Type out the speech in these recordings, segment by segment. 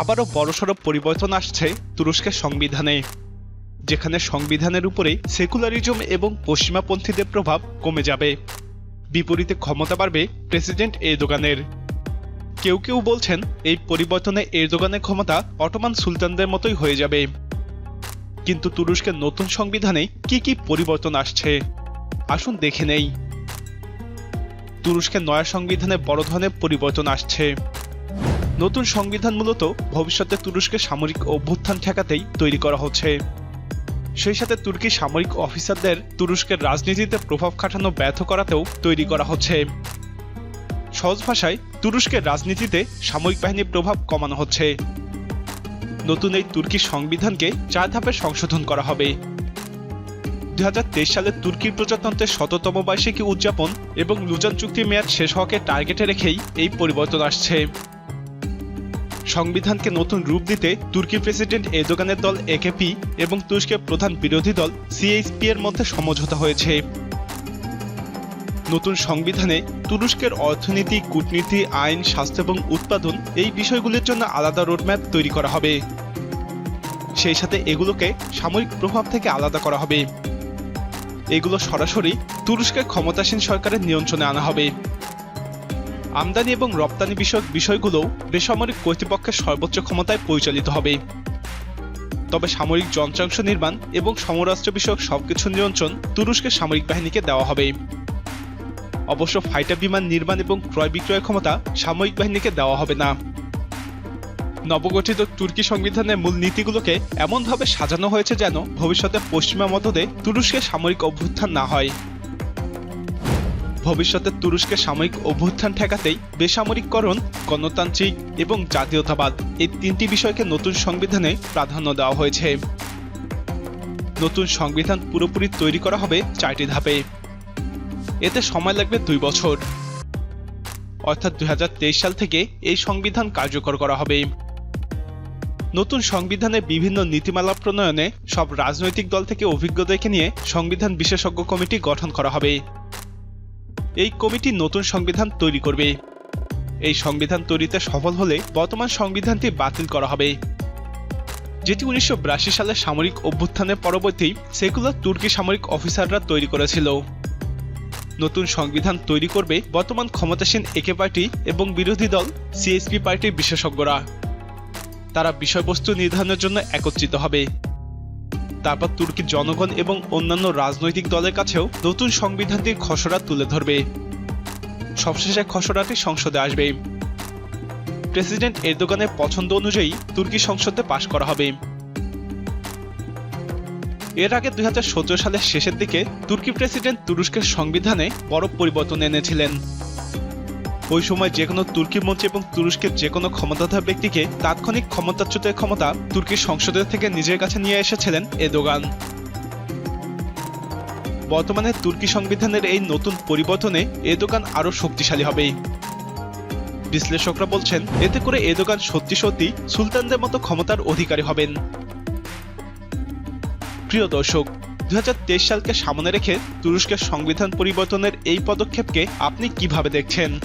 আবারও বড়সড় পরিবর্তন আসছে তুরস্কের সংবিধানে, যেখানে সংবিধানের উপরে সেকুলারিজম এবং পশ্চিমাপন্থীদের প্রভাব কমে যাবে। বিপরীতে ক্ষমতা বাড়বে প্রেসিডেন্ট এরদোগানের। কেউ কেউ বলছেন এই পরিবর্তনে এরদোগানের ক্ষমতা অটোমান সুলতানদের মতোই হয়ে যাবে। কিন্তু তুরস্কের নতুন সংবিধানে কি কি পরিবর্তন আসছে? আসুন দেখে নেই। তুরস্কের নয়া সংবিধানে বড় ধরনের পরিবর্তন আসছে। নতুন সংবিধান মূলত ভবিষ্যতে তুরস্কের সামরিক অভ্যুত্থান ঠেকাতেই তৈরি করা হচ্ছে। সেই সাথে তুর্কি সামরিক অফিসারদের তুরস্কের রাজনীতিতে প্রভাব খাটানো ব্যর্থ করাতেও তৈরি করা হচ্ছে। সহজ ভাষায়, তুরস্কের রাজনীতিতে সামরিক বাহিনীর প্রভাব কমানো হচ্ছে। নতুন এই তুর্কি সংবিধানকে চার ধাপে সংশোধন করা হবে। দু হাজার তেইশ সালে তুর্কির প্রজাতন্ত্রের শততম বার্ষিকী উদযাপন এবং লুজান চুক্তির মেয়াদ শেষ হওয়াকে টার্গেটে রেখেই এই পরিবর্তন আসছে। সংবিধানকে নতুন রূপ দিতে তুর্কি প্রেসিডেন্ট এরদোগানের দল একেপি এবং তুরস্কের প্রধান বিরোধী দল সিএইচপি এর মধ্যে সমঝোতা হয়েছে। নতুন সংবিধানে তুরস্কের অর্থনীতি, কূটনীতি, আইন, স্বাস্থ্য এবং উৎপাদন এই বিষয়গুলির জন্য আলাদা রোডম্যাপ তৈরি করা হবে। সেই সাথে এগুলোকে সামরিক প্রভাব থেকে আলাদা করা হবে। এগুলো সরাসরি তুরস্কের ক্ষমতাসীন সরকারের নিয়ন্ত্রণে আনা হবে। আমদানি এবং রপ্তানি বিষয়ক বিষয়গুলো বেসামরিক কর্তৃপক্ষের সর্বোচ্চ ক্ষমতায় পরিচালিত হবে। তবে সামরিক যন্ত্রাংশ নির্মাণ এবং সমরাষ্ট্র বিষয়ক সবকিছু নিয়ন্ত্রণ তুরস্কের সামরিক বাহিনীকে দেওয়া হবে। অবশ্য ফাইটার বিমান নির্মাণ এবং ক্রয় বিক্রয় ক্ষমতা সামরিক বাহিনীকে দেওয়া হবে না। নবগঠিত তুর্কি সংবিধানের মূল নীতিগুলোকে এমনভাবে সাজানো হয়েছে যেন ভবিষ্যতে পশ্চিমা মদদে তুরস্কের সামরিক অভ্যুত্থান না হয়। ভবিষ্যতে তুরস্কে সাময়িক অভ্যুত্থান ঠেকাতেই বেসামরিককরণ, গণতান্ত্রিক এবং জাতীয়তাবাদ এই তিনটি বিষয়কে নতুন সংবিধানে প্রাধান্য দেওয়া হয়েছে। নতুন সংবিধান পুরোপুরি তৈরি করা হবে চারটি ধাপে। এতে সময় লাগবে দুই বছর। অর্থাৎ দু হাজার তেইশ সাল থেকে এই সংবিধান কার্যকর করা হবে। নতুন সংবিধানে বিভিন্ন নীতিমালা প্রণয়নে সব রাজনৈতিক দল থেকে অভিজ্ঞতাকে নিয়ে সংবিধান বিশেষজ্ঞ কমিটি গঠন করা হবে। এই কমিটি নতুন সংবিধান তৈরি করবে। এই সংবিধান তৈরিতে সফল হলে বর্তমান সংবিধানটি বাতিল করা হবে। যেটি উনিশশো সালে সামরিক অভ্যুত্থানের পরবর্তী সেকুলার তুর্কি সামরিক অফিসাররা তৈরি করেছিল। নতুন সংবিধান তৈরি করবে বর্তমান ক্ষমতাসীন একে পার্টি এবং বিরোধী দল, সিএসপি পার্টির বিশেষজ্ঞরা। তারা বিষয়বস্তু নির্ধারণের জন্য একত্রিত হবে। তারপর তুর্কির জনগণ এবং অন্যান্য রাজনৈতিক দলের কাছেও নতুন সংবিধানটির খসড়া তুলে ধরবে। সবশেষে খসড়াটি সংসদে আসবে। প্রেসিডেন্ট এরদোগানের পছন্দ অনুযায়ী তুর্কি সংসদে পাশ করা হবে। এর আগে দুই সালের শেষের দিকে তুর্কি প্রেসিডেন্ট তুরস্কের সংবিধানে বড় পরিবর্তন এনেছিলেন। ওই সময় যে কোনো তুর্কি মন্ত্রী এবং তুরস্কের যে কোনো ক্ষমতাধর ব্যক্তিকে তাৎক্ষণিক ক্ষমতাচ্যুতের ক্ষমতা তুর্কির সংসদের থেকে নিজের কাছে নিয়ে এসেছিলেন এদোগান। বর্তমানে তুর্কি সংবিধানের এই নতুন পরিবর্তনে এদোগান আরও শক্তিশালী হবে। বিশ্লেষকরা বলছেন, এতে করে এদোগান সত্যি সত্যি সুলতানদের মতো ক্ষমতার অধিকারী হবেন। প্রিয় দর্শক দু হাজার তেইশ সালকে সামনে রেখে তুরস্কের সংবিধান পরিবর্তনের এই পদক্ষেপকে আপনি কীভাবে দেখছেন?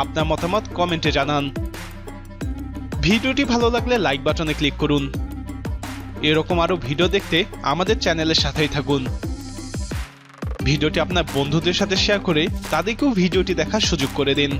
আপনার মতামত কমেন্টে জানান। ভিডিওটি ভালো লাগলে লাইক বাটনে ক্লিক করুন। এরকম আরও ভিডিও দেখতে আমাদের চ্যানেলের সাথেই থাকুন। ভিডিওটি আপনার বন্ধুদের সাথে শেয়ার করে তাদেরকেও ভিডিওটি দেখার সুযোগ করে দিন।